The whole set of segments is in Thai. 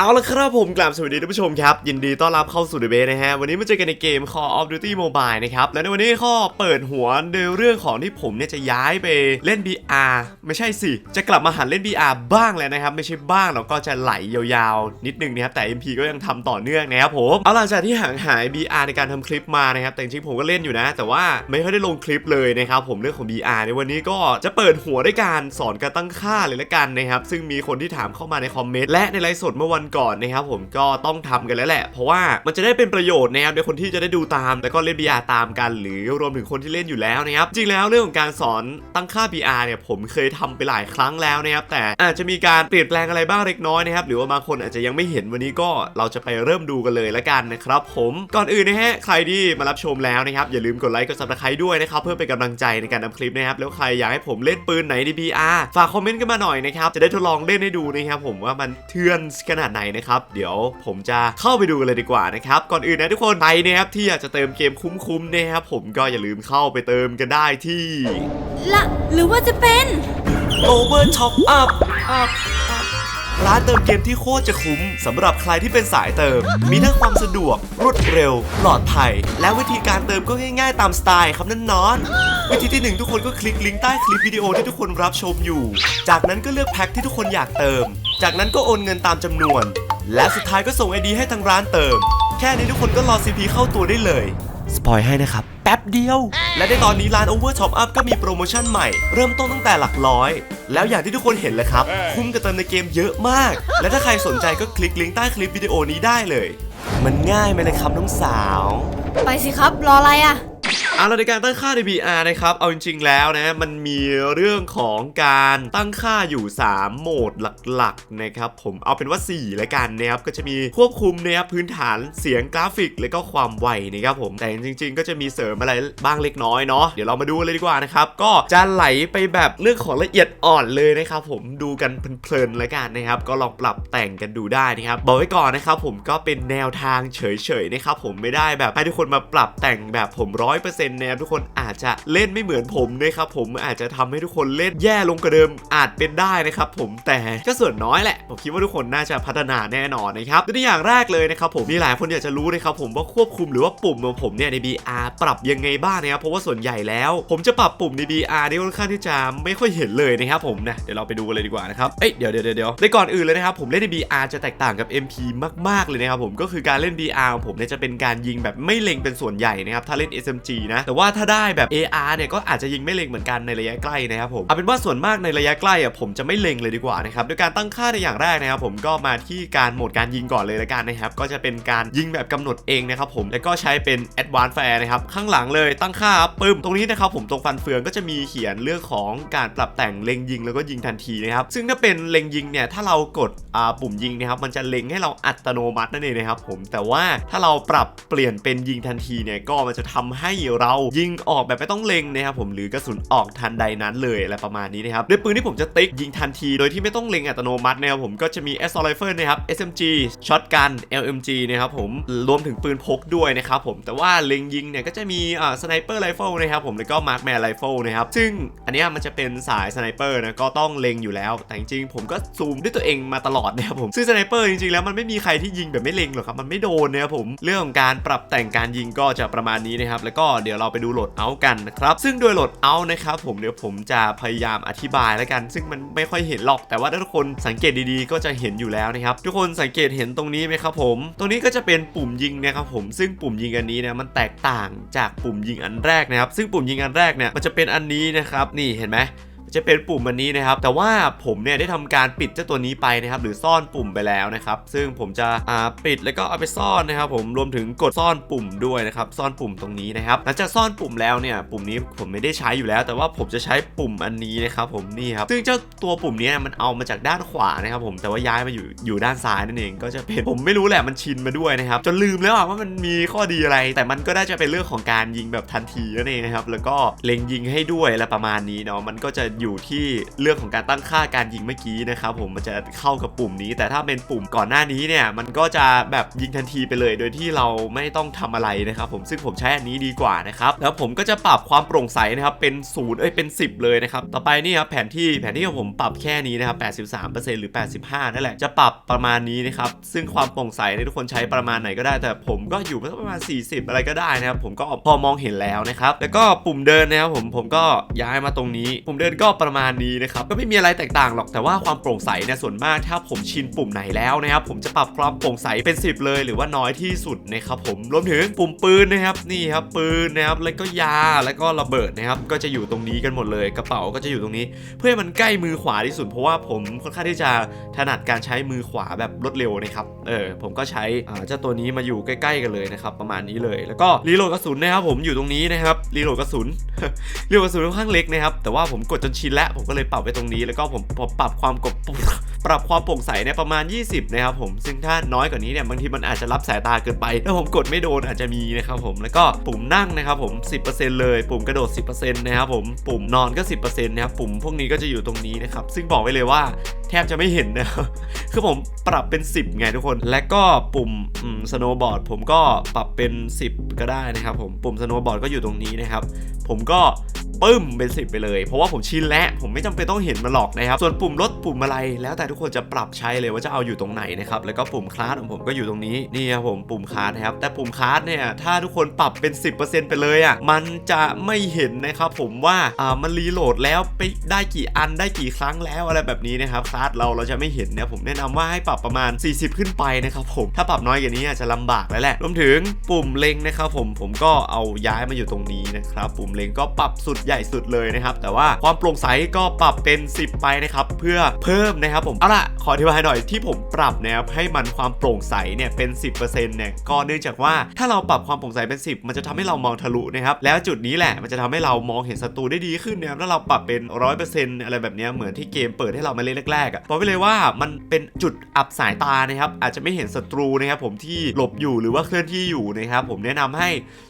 เอาละครับผมกลับสวัสดีท่านผู้ชมครับ ยินดีต้อนรับเข้าสู่เดเบนะฮะ วันนี้มาเจอกันในเกม Call of Duty Mobile นะครับ และในวันนี้ข้อเปิดหัวในเรื่องของที่ผมเนี่ยจะย้ายไปเล่น VR ไม่ใช่สิ จะกลับมาหันเล่น VR บ้างแล้วนะครับ ไม่ใช่บ้างแล้วก็จะไหลยาวๆ นิดนึงนะครับแต่ MP ก็ยังทำต่อเนื่องนะครับผมเอาหลังจากที่ห่างหาย VR ในการทำคลิปมานะครับแต่จริงผมก็เล่นอยู่นะ แต่ว่าไม่ค่อยได้ลงคลิปเลยนะครับผมเรื่องของ VR ในวันนี้ก็จะเปิดหัวด้วยการสอนการตั้งค่าเลยละกันนะครับซึ่งมีคนที่ถามเข้ามาในคอมเมนต์และในไลฟ์สดเมื่อวันก่อนนะครับผมก็ต้องทำกันแล้วแหละ เพราะว่ามันจะได้เป็นประโยชน์นะครับในคนที่จะได้ดูตามแล้วก็เล่น VR ตามกัน หรือรวมถึงคนที่เล่นอยู่แล้วนะครับจริงแล้วเรื่องของการสอนตั้งค่า VR เนี่ยผมเคยทำไปหลายครั้งแล้วนะครับแต่อาจจะมีการเปลี่ยนแปลงอะไรบ้างเล็กน้อยนะครับหรือว่าบางคนอาจจะยังไม่เห็นวันนี้ก็เราจะไปเริ่มดูกันเลยละกันนะครับผมก่อนอื่นนะฮะใครที่มารับชมแล้วนะครับอย่าลืมกดไลค์กดซับสไครต์ด้วยนะครับเพื่อเป็นกำลังใจในการทำคลิปนะครับแล้วใครอยากให้ผมเล่นปืนไหนใน VR ฝากคอมเมนต์กันมาหน่อยนะครับจะได้ทดลองเล่นให้ดูนะครับผมว่ามันเทือนขนาดไหนนะครับ เดี๋ยวผมจะเข้าไปดูกันเลยดีกว่านะครับ ก่อนอื่นนะทุกคนใครนะครับที่อยากจะเติมเกมคุ้มๆนะครับผมก็อย่าลืมเข้าไปเติมกันได้ที่ละหรือว่าจะเป็น Over Top Up ร้านเติมเกมที่โคตรจะคุ้มสำหรับใครที่เป็นสายเติม มีทั้งความสะดวก รวดเร็ว ปลอดภัย และวิธีการเติมก็ง่ายๆ ตามสไตล์ครับนั่นนอนวิธีที่หนึ่งทุกคนก็คลิกลิงก์ใต้คลิปวิดีโอที่ทุกคนรับชมอยู่ จากนั้นก็เลือกแพ็คที่ทุกคนอยากเติม จากนั้นก็โอนเงินตามจำนวน และสุดท้ายก็ส่งไอดีให้ทางร้านเติม แค่นี้ทุกคนก็รอ CP เข้าตัวได้เลยสปอยให้นะครับ แป๊บเดียว และในตอนนี้ร้าน Over Top Up ก็มีโปรโมชั่นใหม่ เริ่มต้นตั้งแต่หลักร้อย แล้วอย่างที่ทุกคนเห็นเลยครับ คุ้มกับเติมในเกมเยอะมาก และถ้าใครสนใจก็คลิกลิงก์ใต้คลิปวิดีโอนี้ได้เลย มันง่ายไหมเลยครับน้องสาว ไปสิครับรออะไรอะ เอาละในการตั้งค่าใน VR นะครับ เอาจริงๆแล้วนะ มันมีเรื่องของการตั้งค่าอยู่ 3 โหมดหลักๆนะครับผมเอาเป็นว่า 4 แล้วกันนะครับ ก็จะมีควบคุมนะครับพื้นฐานเสียงกราฟิก และก็ความไวนะครับผม แต่จริง ๆ ก็จะมีเสริมอะไรบ้างเล็กน้อยเนาะ เดี๋ยวเรามาดูเลยดีกว่านะครับ ก็จะไหลไปแบบเรื่องของละเอียดอ่อนเลยนะครับผม ดูกันเพลินๆแล้วกันนะครับ ก็ลองปรับแต่งกันดูได้นะครับ บอกไว้ก่อนนะครับผม ก็เป็นแนวทางเฉยๆนะครับผม ไม่ได้แบบให้ทุกคนมาปรับแต่งแบบผมร้อยเปอร์เซ็นต์นะครับทุกคนอาจจะเล่นไม่เหมือนผมนะครับผมอาจจะทำให้ทุกคนเล่นแย่ลงกว่าเดิมอาจเป็นได้นะครับผมแต่ก็ส่วนน้อยแหละ ผมคิดว่าทุกคนน่าจะพัฒนาแน่นอนนะครับตัวอย่างแรกเลยนะครับผมมีหลายคนอยากจะรู้นะครับผมว่าควบคุมหรือว่าปุ่มของผมเนี่ยใน VR ปรับยังไงบ้างนะครับเพราะว่าส่วนใหญ่แล้ว ผมจะปรับปุ่มใน VR นี่ค่อนข้างที่จะไม่ค่อยเห็นเลยนะครับผมนะเดี๋ยวเราไปดูกันเลยดีกว่านะครับเอ้ยเดี๋ยวเดี๋ยวเดี๋ยวในก่อนอื่นเลยนะครับผมเล่นใน VR จะแตกต่างกับ MP มาก ๆ เลยนะครับผมก็คือการเล่น VR ของผมเนี่ยจะเป็นการยิงแบบไม่เล็งเป็นส่วนใหญ่นะครับถ้าเล่น SMG นะแต่ว่าถ้าได้แบบ AR เนี่ยก็อาจจะยิงไม่เล็งเหมือนกันในระยะใกล้นะครับผมเอาเป็นว่าส่วนมากในระยะใกล้อะผมจะไม่เล็งเลยดีกว่านะครับด้วยการตั้งค่าในอย่างแรกนะครับผมก็มาที่การโหมดการยิงก่อนเลยละกันนะครับก็จะเป็นการยิงแบบกำหนดเองนะครับผมแล้วก็ใช้เป็น Advanced Fire นะครับข้างหลังเลยตั้งค่าปึ้มตรงนี้นะครับผมตรงฟันเฟืองก็จะมีเขียนเรื่องของการปรับแต่งเล็งยิงแล้วก็ยิงทันทีนะครับซึ่งถ้าเป็นเล็งยิงเนี่ยถ้าเรากดอ่าปุ่มยิงนะครับมันจะเล็งให้เราอัตโนมัตินั่นเองนะครับผมแต่ว่าถ้าเราปรับเปลี่ยนเป็นยิงทันทีเนี่ยก็มันจะทำให้เรายิงออกแบบไม่ต้องเล็งนะครับผมหรือกระสุนออกทันใดนั้นเลยอะไรประมาณนี้นะครับด้วยปืนที่ผมจะติ๊กยิงทันทีโดยที่ไม่ต้องเล็งอัตโนมัตินะครับผมก็จะมี Assault Rifle นะครับ SMG Shotgun LMG นะครับผมรวมถึงปืนพกด้วยนะครับผมแต่ว่าเล็งยิงเนี่ยก็จะมีอ่า Sniper Rifle นะครับผมแล้วก็ Markman Rifle นะครับซึ่งอันนี้มันจะเป็นสาย Sniper นะก็ต้องเล็งอยู่แล้ว แต่จริงๆผมก็ซูมด้วยตัวเองมาตลอดนะครับผมซึ่ง Sniper จริงๆแล้วมันไม่มีใครที่ยิงแบบไม่เล็งหรอกครับมันไม่โดนนะครับผมเรื่องของการปรับแต่งการยิงก็จะประมาณนี้นะครับแล้วก็เดี๋ยวเราไปดูโหลดเอากันนะครับ ซึ่งโดยโหลดเอานะครับผมเดี๋ยวผมจะพยายามอธิบายแล้วกัน ซึ่งมันไม่ค่อยเห็นหรอก แต่ว่าถ้าทุกคนสังเกตดีๆ ก็จะเห็นอยู่แล้วนะครับ ทุกคนสังเกตเห็นตรงนี้ไหมครับผม ตรงนี้ก็จะเป็นปุ่มยิงนะครับผม ซึ่งปุ่มยิงอันนี้เนี่ยมันแตกต่างจากปุ่มยิงอันแรกนะครับ ซึ่งปุ่มยิงอันแรกเนี่ยมันจะเป็นอันนี้นะครับ นี่เห็นไหม จะเป็นปุ่มอันนี้นะครับ แต่ว่าผมเนี่ยได้ทำการปิดเจ้าตัวนี้ไปนะครับ หรือซ่อนปุ่มไปแล้วนะครับ ซึ่งผมจะอ่าปิดแล้วก็เอาไปซ่อนนะครับ ผมรวมถึงกดซ่อนปุ่มด้วยนะครับ ซ่อนปุ่มตรงนี้นะครับ หลังจากซ่อนปุ่มแล้วเนี่ย ปุ่มนี้ผมไม่ได้ใช้อยู่แล้ว แต่ว่าผมจะใช้ปุ่มอันนี้นะครับ ผมนี่ครับ ซึ่งเจ้าตัวปุ่มนี้มันเอามาจากด้านขวานะครับผมแต่ว่าย้ายมาอยู่อยู่ด้านซ้ายนั่นเองก็จะเป็นผมไม่รู้แหละมันชินมาด้วยนะครับจนลืมแล้วว่ามันมีข้อดีอะไร แต่มันก็ได้จะเป็นเรื่องของการยิงแบบทันทีนั่นเองนะครับแล้วก็เล็งยิงให้ด้วยอะไรประมาณนี้เนาะมันก็จะอยู่ที่เรื่องของการตั้งค่าการยิงเมื่อกี้นะครับผมมันจะเข้ากับปุ่มนี้ แต่ถ้าเป็นปุ่มก่อนหน้านี้เนี่ยมันก็จะแบบยิงทันทีไปเลย โดยที่เราไม่ต้องทำอะไรนะครับผมซึ่งผมใช้อันนี้ดีกว่านะครับแล้วผมก็จะปรับความโปร่งใสนะครับเป็นศูนย์เอ้ยเป็น 10 เลยนะครับต่อไปนี่ครับแผนที่แผนที่ของผมปรับแค่นี้นะครับ83%หรือ 85นั่นแหละจะปรับประมาณนี้นะครับซึ่งความโปร่งใสเนี่ยทุกคนใช้ประมาณไหนก็ได้ แต่ผมก็อยู่ประมาณ 40 อะไรก็ได้นะครับผมก็พอมองเห็นแล้วนะครับแล้วก็ปุ่มเดินนะครับผมผมก็ย้ายมาตรงนี้ ปุ่มเดินก็ประมาณนี้นะครับก็ไม่มีอะไรแตกต่างหรอกแต่ว่าความโปร่งใสเนี่ยส่วนมากถ้าผมชินปุ่มไหนแล้วนะครับผมจะปรับความโปร่งใสเป็น 10 เลย หรือว่าน้อยที่สุดนะครับผมรวมถึงปุ่มปืนนะครับนี่ครับปืนนะครับแล้วก็ยาแล้วก็ระเบิดนะครับก็จะอยู่ตรงนี้กันหมดเลยกระเป๋าก็จะอยู่ตรงนี้ เพื่อให้มันใกล้มือขวาที่สุด เพราะว่าผมค่อนข้างที่จะถนัดการใช้มือขวาแบบรวดเร็วนะครับเออผมก็ใช้อ่าเจ้าตัวนี้มาอยู่ใกล้ๆกันเลยนะครับประมาณนี้เลย แล้วก็รีโหลดกระสุนนะครับผมอยู่ตรงนี้นะครับรีโหลดกระสุนรีโหลดกระสุนค่อนข้างเล็กนะครับแต่ว่าผมกดจนชินแล้วผมก็เลยปรับไว้ตรงนี้แล้วก็ผมปรับความกดปรับความโปร่งใสเนี่ยประมาณ 20 นะครับผมซึ่งถ้าน้อยกว่านี้เนี่ยบางทีมันอาจจะรับสายตาเกินไปถ้าผมกดไม่โดนอาจจะมีนะครับผมแล้วก็ปุ่มนั่งนะครับผม 10%เลย ปุ่มกระโดด 10%นะครับผมปุ่มนอนก็ 10%นะครับปุ่มพวกนี้ก็จะอยู่ตรงนี้นะครับซึ่งบอกไว้เลยว่าแทบจะไม่เห็นนะครับคือผมปรับเป็น 10 ไงทุกคน และก็ปุ่มสโนว์บอร์ดผมก็ปรับเป็น 10 ก็ได้นะครับผมปุ่มสโนว์บอร์ดก็อยู่ตรงนี้นะครับผมก็ ปึ้มเป็น10ไปเลย เพราะว่าผมชินแล้วผมไม่จำเป็นต้องเห็นมันหรอกนะครับ ส่วนปุ่มลดปุ่มอะไร แล้วแต่ทุกคนจะปรับใช้เลยว่าจะเอาอยู่ตรงไหนนะครับแล้วก็ปุ่มคลาสของผมก็อยู่ตรงนี้นี่ครับผมปุ่มคลาสนะครับแต่ปุ่มคลาสเนี่ยถ้าทุกคนปรับเป็น 10%ไปเลยอะมันจะไม่เห็นนะครับผมว่าอ่ามันรีโหลดแล้วไปได้กี่อันได้กี่ครั้งแล้วอะไรแบบนี้นะครับคลาสเราเราจะไม่เห็นเนี่ยผมแนะนำว่าให้ปรับประมาณ 40 ขึ้นไปนะครับผมถ้าปรับน้อยกว่านี้จะลำบากแล้วแหละรวมถึงปุ่มเล็งนะครับผมผมก็เอาย้ายมาอยู่ตรงนี้นะครับปุ่มเล็งก็ปรับสุดใหญ่สุดเลยนะครับ แต่ว่าความโปร่งใสก็ปรับเป็น 10 ไปนะครับ เพื่อเพิ่มนะครับผม เอาล่ะ ขออธิบายหน่อยที่ผมปรับนะครับให้มันความโปร่งใสเนี่ยเป็น 10%เนี่ยก็เนื่องจากว่าถ้าเราปรับความโปร่งใสเป็น 10 มันจะทำให้เรามองทะลุนะครับ แล้วจุดนี้แหละมันจะทำให้เรามองเห็นศัตรูได้ดีขึ้นนะครับถ้าเราปรับเป็น 100%อะไรแบบนี้เหมือนที่เกมเปิดให้เรามาเล่นแรกๆอะบอกไปเลยว่ามันเป็นจุดอับสายตานะครับอาจจะไม่เห็นศัตรูนะครับผมที่หลบอยู่หรือว่าเคลื่อนที่อยู่นะครับผมแนะนำให้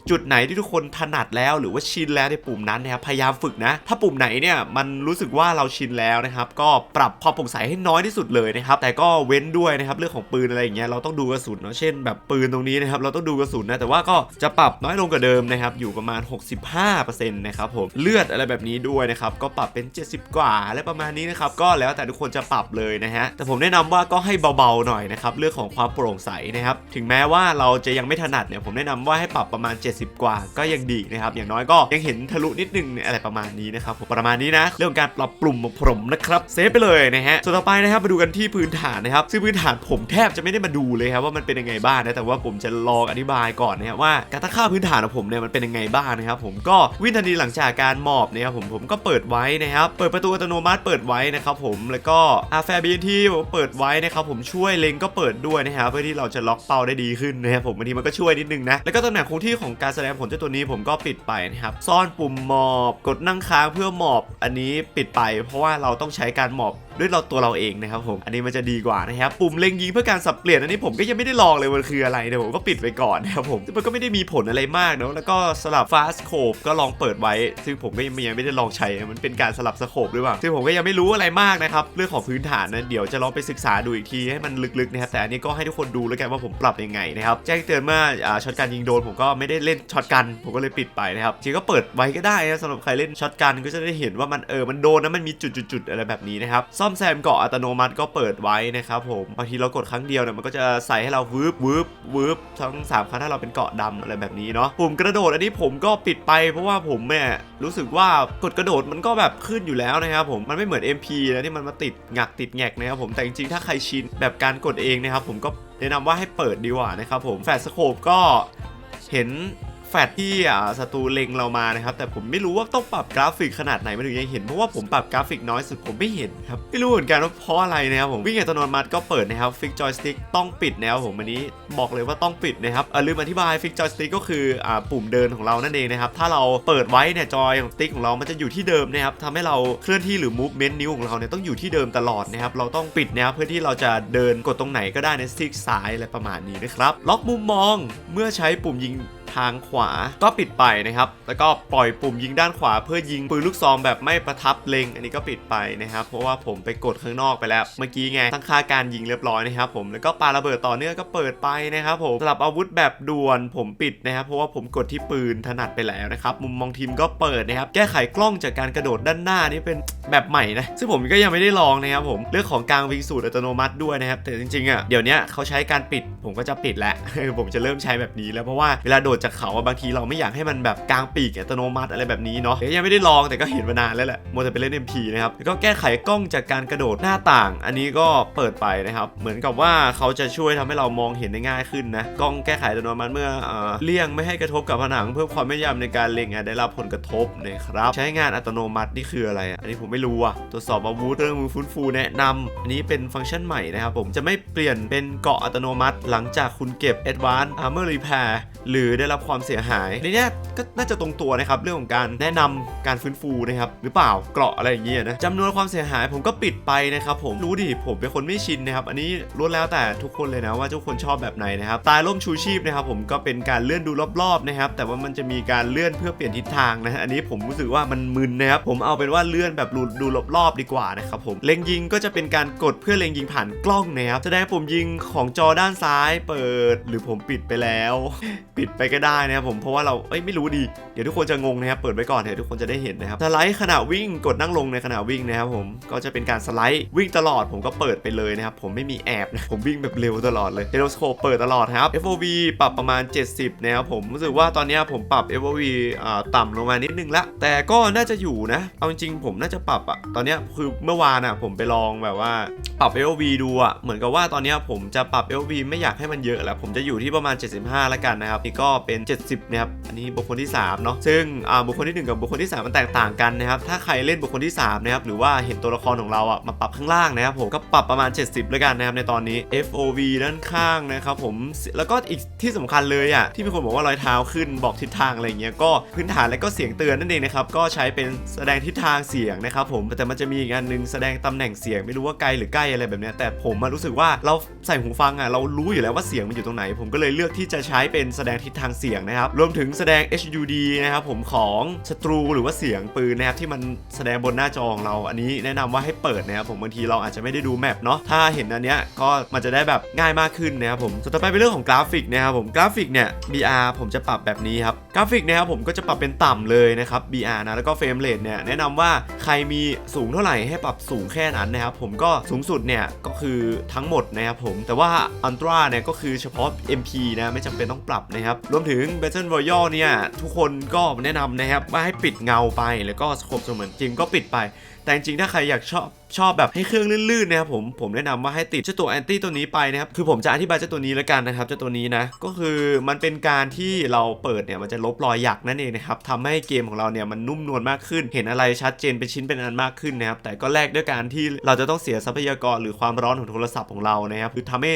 จุดไหนที่ทุกคนถนัดแล้วหรือว่าชินแล้วในปุ่มนั้นนะครับยายามฝึกนะ ถ้าปุ่มไหนเนี่ยมันรู้สึกว่าเราชินแล้วนะครับ ก็ปรับความโปร่งใสให้น้อยที่สุดเลยนะครับ แต่ก็เว้นด้วยนะครับเรื่องของปืนอะไรอย่างเงี้ยเราต้องดูกระสุนเนาะเช่นแบบปืนตรงนี้นะครับเราต้องดูกระสุนนะแต่ว่าก็จะปรับน้อยลงกว่าเดิมนะครับอยู่ประมาณ 65%นะครับผมเลือดอะไรแบบนี้ด้วยนะครับก็ปรับเป็น 70 กว่าอะไรประมาณนี้นะครับก็แล้วแต่ทุกคนจะปรับเลยนะฮะแต่ผมแนะนำว่าก็ให้เบาๆหน่อยนะครับเรื่องของความโปร่งใสนะครับถึงแม้ว่าเราจะยังไม่ถนัดเนี่ยผมแนะนำว่าให้ปรับประมาณ 70 กว่าก็ยังดีนะครับอย่างน้อยก็ยังเห็นทะลุนิดนึงอะไรประมาณนี้นะครับผมประมาณนี้นะ เรื่องการปรับปรุงผมนะครับเซฟไปเลยนะฮะส่วนต่อไปนะครับมาดูกันที่พื้นฐานนะครับซึ่งพื้นฐานผมแทบจะไม่ได้มาดูเลยครับว่ามันเป็นยังไงบ้างนะแต่ว่าผมจะลองอธิบายก่อนนะครับว่าการตั้งค่าพื้นฐานของผมเนี่ยมันเป็นยังไงบ้างนะครับผมก็วินาทีหลังจากการหมอบนะครับผมผมก็เปิดไว้นะครับเปิดประตูอัตโนมัติเปิดไว้นะครับผมแล้วก็อาแฟร์บีทีเปิดไว้นะครับผมช่วยเล็งก็เปิดด้วยนะครับเพื่อที่เราจะล็อกเป้าได้ดีขึ้นนะครับผมบางทีมันก็ช่วยนิดนึงนะแล้วก็ตำแหน่งคงที่ของการแสดงผลเจ้าตัวนี้ผมก็ปิดไปนะครับซ่อนปุ่มมอบกดนั่งค้างเพื่อหมอบอันนี้ปิดไป เพราะว่าเราต้องใช้การหมอบด้วยเราตัวเราเองนะครับผมอันนี้มันจะดีกว่านะครับปุ่มเล็งยิงเพื่อการสับเปลี่ยนอันนี้ผมก็ยังไม่ได้ลองเลยมันคืออะไรเดี๋ยวผมก็ปิดไว้ก่อนนะครับผมมันก็ไม่ได้มีผลอะไรมากเนอะแล้วก็สลับฟาสโคปก็ลองเปิดไว้ ซึ่งผมก็ยังไม่ได้ลองใช้มันเป็นการสลับสโคปหรือเปล่าซึ่งผมก็ยังไม่รู้อะไรมากนะครับเรื่องของพื้นฐานนะเดี๋ยวจะลองไปศึกษาดูอีกทีให้มันลึกๆนะครับแต่อันนี้ก็ให้ทุกคนดูแล้วกันว่าผมปรับยังไงนะครับแจ้งเตือนเมื่ออ่าช็อตการยิงโดนผมก็ไม่ได้เล่นช็อตกัน ผมก็เลยปิดไปนะครับจริงก็เปิดไว้ก็ได้นะสำหรับใครเล่นช็อตกันก็จะได้เห็นว่ามันเออมันโดนนะมันมีจุดๆๆอะไรแบบนี้นะครับซ่อมแซมเกาะอัตโนมัติก็เปิดไว้นะครับผมบางทีเรากดครั้งเดียวเนี่ยมันก็จะใส่ให้เราวืบวืบวืบทั้งสามครั้งถ้าเราเป็นเกาะดำอะไรแบบนี้เนาะปุ่มกระโดดอันนี้ผมก็ปิดไปเพราะว่าผมเนี่ยรู้สึกว่ากดกระโดดมันก็แบบขึ้นอยู่แล้วนะครับผมมันไม่เหมือน MP นะที่มันมาติดงักติดแงกนะครับผมแต่จริงๆถ้าใครชินแบบการกดเองนะครับผมก็แนะนำว่าให้เปิดดีกว่านะครับผมแฟลชสโคปก็เห็น แฟดที่อ่าศัตรูเล็งเรามานะครับ แต่ผมไม่รู้ว่าต้องปรับกราฟิกขนาดไหนมันถึงจะเห็นเพราะว่าผมปรับกราฟิกน้อยสุดผมไม่เห็นครับไม่รู้เหมือนกันว่าเพราะอะไรนะครับผมวิ่งอัตโนมัติก็เปิดนะครับฟิกจอยสติ๊กต้องปิดนะครับผมอันนี้บอกเลยว่าต้องปิดนะครับลืมอธิบายฟิกจอยสติ๊กก็คืออ่าปุ่มเดินของเรานั่นเองนะครับถ้าเราเปิดไว้เนี่ยจอยของสติ๊กของเรามันจะอยู่ที่เดิมนะครับทำให้เราเคลื่อนที่หรือ movement นิ้วของเราเนี่ยต้องอยู่ที่เดิมตลอดนะครับเราต้องปิดนะครับเพื่อที่เราจะเดินกดตรงไหนก็ได้ในสติ๊กซ้ายอะไรประมาณนี้นะครับล็อกมุมมองเมื่อใช้ปุ่มยิง ทางขวาก็ปิดไปนะครับ แล้วก็ปล่อยปุ่มยิงด้านขวา เพื่อยิงปืนลูกซองแบบไม่ประทับเล็ง อันนี้ก็ปิดไปนะครับ เพราะว่าผมไปกดข้างนอกไปแล้ว เมื่อกี้ไงตั้งค่าการยิงเรียบร้อยนะครับผม แล้วก็ปาระเบิดต่อเนื่องก็เปิดไปนะครับผมสำหรับอาวุธแบบด่วนผมปิดนะครับ เพราะว่าผมกดที่ปืนถนัดไปแล้วนะครับ มุมมองทีมก็เปิดนะครับ แก้ไขกล้องจากการกระโดดด้านหน้านี่เป็นแบบใหม่นะ ซึ่งผมก็ยังไม่ได้ลองนะครับผม เรื่องของกลารวิ่งสูตรอัตโนมัติด้วยนะครับ แต่จริงๆอะ เดี๋ยวนี้เขาใช้การปิด ผมก็จะปิดแล้ว ผมจะเริ่มใช้แบบนี้แล้วเพราะว่าเวลาโดดจากเขาบางทีเราไม่อยากให้มันแบบกลางปีกอัตโนมัติอะไรแบบนี้เนาะยังไม่ได้ลองแต่ก็เห็นมานานแล้วแหละมัวแต่ไปเล่น MP นะครับแล้วก็แก้ไขกล้องจากการกระโดดหน้าต่าง อันนี้ก็เปิดไปนะครับ เหมือนกับว่าเขาจะช่วยทำให้เรามองเห็นได้ง่ายขึ้นนะกล้องแก้ไขอัตโนมัติเมื่อเอ่อเลี่ยงไม่ให้กระทบกับผนัง เพื่อความแม่นยำในการเล็งอาจได้รับผลกระทบนะครับ ใช้งานอัตโนมัตินี่คืออะไร อันนี้ผมไม่รู้อะตรวจสอบอาวุธเรื่องมือฟื้นฟูแนะนำอันนี้เป็นฟังก์ชันใหม่นะครับผมจะไม่เปลี่ยนเป็นเกาะอัตโนมัติ หลังจากคุณเก็บ Advanced Armor Repair หรือได้รับความเสียหายในเนี้ยก็น่าจะตรงตัวนะครับเรื่องของการแนะนำการฟื้นฟูนะครับหรือเปล่าเกราะอะไรอย่างเงี้ยนะจำนวนความเสียหายผมก็ปิดไปนะครับผมรู้ดิผมเป็นคนไม่ชินนะครับอันนี้ล้วนแล้วแต่ทุกคนเลยนะว่าทุกคนชอบแบบไหนนะครับตายร่มชูชีพนะครับผมก็เป็นการเลื่อนดูรอบๆนะครับแต่ว่ามันจะมีการเลื่อนเพื่อเปลี่ยนทิศทางนะอันนี้ผมรู้สึกว่ามันมึนนะครับผมเอาเป็นว่าเลื่อนแบบดูรอบๆดีกว่านะครับผมเล็งยิงก็จะเป็นการกดเพื่อเล็งยิงผ่านกล้องนะครับแสดงปุ่มยิงของจอด้านซ้ายเปิด หรือผมปิดไปแล้ว ปิดไปก็ได้นะครับผมเพราะว่าเราเอ้ยไม่รู้ดีเดี๋ยวทุกคนจะงงนะครับเปิดไว้ก่อนเดี๋ยวทุกคนจะได้เห็นนะครับสไลด์ขณะวิ่งกดนั่งลงในขณะวิ่งนะครับผมก็จะเป็นการสไลด์วิ่งตลอดผมก็เปิดไปเลยนะครับผมไม่มีแอบนะผมวิ่งแบบเร็วตลอดเลยเฮโรสโคปเปิดตลอดครับ FOV ปรับประมาณ 70นะครับผมรู้สึกว่าตอนนี้ผมปรับ FOV อ่าต่ำลงมานิดนึงละแต่ก็น่าจะอยู่นะ เอาจริงผมน่าจะปรับอะตอนนี้คือเมื่อวานอะผมไปลองแบบว่าปรับ FOV ดูอะเหมือนกับว่าตอนนี้ผมจะปรับ FOV ไม่อยากให้มันเยอะแล้ว ผมจะอยู่ที่ประมาณ 75 แล้วกันนะครับนี่ก็เป็น 70นะครับอันนี้บุคคลที่3เนาะซึ่งบุคคลที่ 1 กับบุคคลที่ 3 มันแตกต่างกันนะครับถ้าใครเล่นบุคคลที่3นะครับหรือว่าเห็นตัวละครของเราอะมาปรับข้างล่างนะครับผมก็ปรับประมาณ 70แล้วกันนะครับในตอนนี้ FOV ด้านข้างนะครับผมแล้วก็อีกที่สำคัญเลยอะที่มีคนบอกว่ารอยเท้าขึ้นบอกทิศทางอะไรเงี้ยก็พื้นฐานและก็เสียงเตือนนั่นเองนะครับก็ใช้เป็นแสดงทิศทางเสียงนะครับผมแต่มันจะมีอีกอันหนึงแสดงตำแหน่งเสียงไม่รู้ว่าไกลหรือใกล้อะไรแบบเนี้ยแต่ผมมารู้สึกว่าเราใส่หูฟังอะเรารู้อยู่แล้วว่าเสียงมันอยู่ตรงไหน ผมก็เลยเลือกที่จะใช้เป็นแสดงทิศทางเสียงนะครับ รวมถึงแสดง HUD นะครับผมของศัตรูหรือว่าเสียงปืนนะครับที่มันแสดงบนหน้าจอของเรา อันนี้แนะนำว่าให้เปิดนะครับผมบางทีเราอาจจะไม่ได้ดูแมปเนาะถ้าเห็นอันเนี้ยก็มันจะได้แบบง่ายมากขึ้นนะครับผมส่วนต่อไปเป็นเรื่องของกราฟิกนะครับผมกราฟิกเนี่ย BR ผมจะปรับแบบนี้ครับกราฟิกนะครับผมก็จะปรับเป็นต่ำเลยนะครับ BR นะแล้วก็เฟรมเรทเนี่ยแนะนำว่าใครมีสูงเท่าไหร่ให้ปรับสูงแค่นั้นนะครับผมก็สูงสุดเนี่ยก็คือทั้งหมดนะครับผมแต่ว่าอันตราเนี่ยก็คือเฉพาะ MP นะไม่จำเป็นต้องปรับนะครับรวมถึง Battle Royale เนี่ย ทุกคนก็แนะนำนะครับว่าให้ปิดเงาไปแล้วก็สโคปเสมือนจริงก็ปิดไป แต่จริงถ้าใครอยากชอบชอบแบบให้เครื่องลื่นๆนะครับผมผมแนะนำว่าให้ติดเจ้าตัวแอนตี้ตัวนี้ไปนะครับคือผมจะอธิบายเจ้าตัวนี้แล้วกันนะครับเจ้าตัวนี้นะก็คือมันเป็นการที่เราเปิดเนี่ยมันจะลบรอยหยักนั่นเองนะครับทำให้เกมของเราเนี่ยมันนุ่มนวลมากขึ้น เห็นอะไรชัดเจนเป็นชิ้นเป็นอันมากขึ้นนะครับแต่ก็แลกด้วยการที่เราจะต้องเสียทรัพยากรหรือความร้อนของโทรศัพท์ของเรานะครับคือทำให้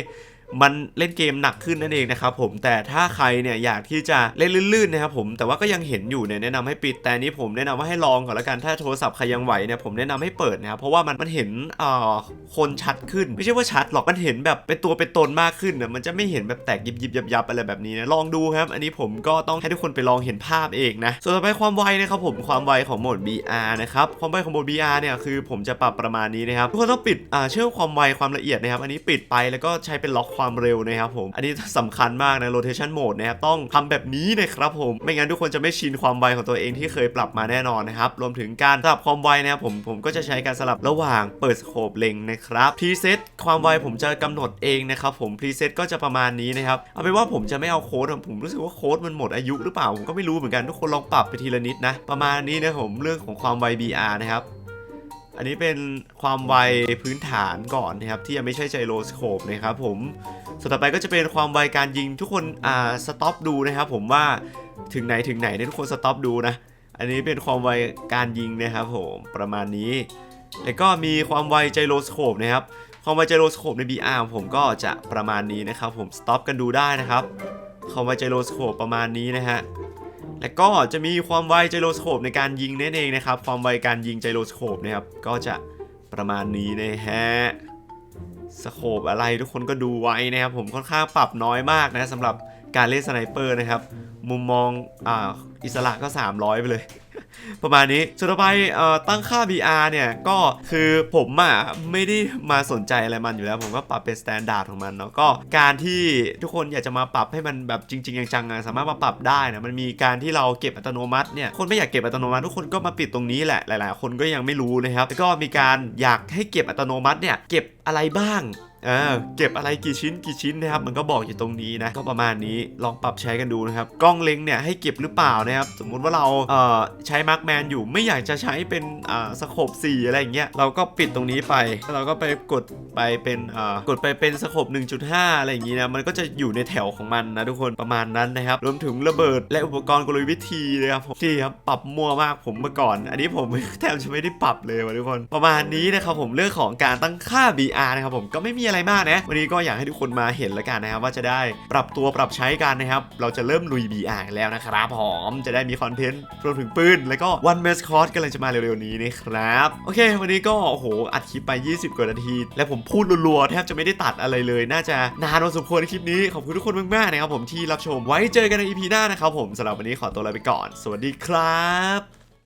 มันเล่นเกมหนักขึ้นนั่นเองนะครับผมแต่ถ้าใครเนี่ยอยากที่จะเล่นลื่นๆนะครับผมแต่ว่าก็ยังเห็นอยู่เนี่ยแนะนำให้ปิดแต่อันนี้ผมแนะนำว่าให้ลองก่อนละกันถ้าโทรศัพท์ใครยังไหวเนี่ยผมแนะนำให้เปิดนะครับเพราะว่ามันมันเห็นเอ่อคนชัดขึ้น ไม่ใช่ว่าชัดหรอกมันเห็นแบบเป็นตัวเป็นตนมากขึ้นน่ะมันจะไม่เห็นแบบแตกยิบยิบยับยับอะไรแบบนี้นะลองดูครับ อันนี้ผมก็ต้องให้ทุกคนไปลองเห็นภาพเองนะส่วนต่อไปความไวนะครับผมความไวของโหมด BR นะครับความไวของโหมด BR เนี่ยคือผมจะปรับประมาณนี้นะครับทุกคนต้องปิดอ่าเชื่อมความไวความละเอียดนะครับอันนี้ปิดไปแล้วก็ใช้เป็นล็อกความความเร็วนะครับผม อันนี้สำคัญมากนะ rotation mode นะครับ ต้องทำแบบนี้นะครับผม ไม่งั้นทุกคนจะไม่ชินความไวของตัวเองที่เคยปรับมาแน่นอนนะครับ รวมถึงการสลับความไวนะครับผม ผมก็จะใช้การสลับระหว่างเปิดสโคปเล็งนะครับ preset ความไวผมจะกำหนดเองนะครับผม preset ก็จะประมาณนี้นะครับ เอาเป็นว่าผมจะไม่เอาโค้ดผมรู้สึกว่าโค้ดมันหมดอายุหรือเปล่า ผมก็ไม่รู้เหมือนกัน ทุกคนลองปรับไปทีละนิดนะ ประมาณนี้นะผม เรื่องของความไว BR นะครับ อันนี้เป็นความไวพื้นฐานก่อนนะครับที่ยังไม่ใช่ไจโรสโคปนะครับผมส่วนต่อไปก็จะเป็นความไวการยิงทุกคนอ่าสต็อปดูนะครับผมว่าถึงไหนถึงไหนเนี่ยทุกคนสต็อปดูนะอันนี้เป็นความไวการยิงนะครับผมประมาณนี้ แล้วก็มีความไวไจโรสโคปนะครับความไวไจโรสโคปใน BR ผมก็จะประมาณนี้นะครับผมสต็อปกันดูได้นะครับความไวไจโรสโคปประมาณนี้นะฮะ และก็จะมีความไวไจโรสโคปในการยิงนั่นเองนะครับ ความไวการยิงไจโรสโคปนะครับก็จะประมาณนี้นะฮะสโคปอะไรทุกคนก็ดูไว้นะครับ ผมค่อนข้างปรับน้อยมากนะสำหรับการเล่นสไนเปอร์นะครับ มุมมองอ่าอิสระก็ 300 ไปเลย ประมาณนี้ส่วนต่อไปเอ่อตั้งค่า VR เนี่ย ก็คือผมอะไม่ได้มาสนใจอะไรมันอยู่แล้ว ผมก็ปรับเป็น s t ต n d า r d ของมันเนาะก็การที่ทุกคนอยากจะมาปรับให้มันแบบจริง ๆ จังๆอะสามารถมาปรับได้นะมันมีการที่เราเก็บอัตโนมัติเนี่ยคนไม่อยากเก็บอัตโนมัติทุกคนก็มาปิดตรงนี้แหละหลาย ๆ คนก็ยังไม่รู้นะครับแล้วก็มีการอยากให้เก็บอัตโนมัติเนี่ยเก็บ อะไรบ้างเออเก็บอะไรกี่ชิ้นกี่ชิ้นนะครับมันก็บอกอยู่ตรงนี้นะก็ประมาณนี้ลองปรับใช้กันดูนะครับกล้องเล็งเนี่ยให้เก็บหรือเปล่านะครับสมมุติว่าเราเอ่อใช้มาร์กแมนอยู่ไม่อยากจะใช้เป็นอ่าสโคป4อะไรอย่างเงี้ยเราก็ปิดตรงนี้ไปแล้วเราก็ไปกดไปเป็นอ่ากดไปเป็นสโคป1.5 อะไรอย่างงี้นะมันก็จะอยู่ในแถวของมันนะทุกคนประมาณนั้นนะครับรวมถึงระเบิดและอุปกรณ์กลวิธีนะครับผมที่ครับปรับมั่วมากผมเมื่อก่อน อันนี้ผมแทบจะไม่ได้ปรับเลยว่ะทุกคนประมาณนี้นะครับผมเรื่องของการตั้งค่า VR นะครับผมก็ไม่มีอะไรมากนะวันนี้ก็อยากให้ทุกคนมาเห็นแล้วกันนะครับว่าจะได้ปรับตัวปรับใช้กันนะครับเราจะเริ่มลุย VR กันแล้วนะครับผมจะได้มีคอนเทนต์รวมถึงปืนแล้วก็วันเมสคอร์สกำลังจะมาเร็วๆนี้นะครับโอเค วันนี้ก็โอ้โหอัดคลิปไป 20 กว่านาที และผมพูดรัวๆแทบจะไม่ได้ตัดอะไรเลย น่าจะนานพอสมควรในคลิปนี้ขอบคุณทุกคนมากๆนะครับผมที่รับชมไว้เจอกันใน EP หน้านะครับผมสำหรับวันนี้ขอตัวลาไปก่อน สวัสดีครับ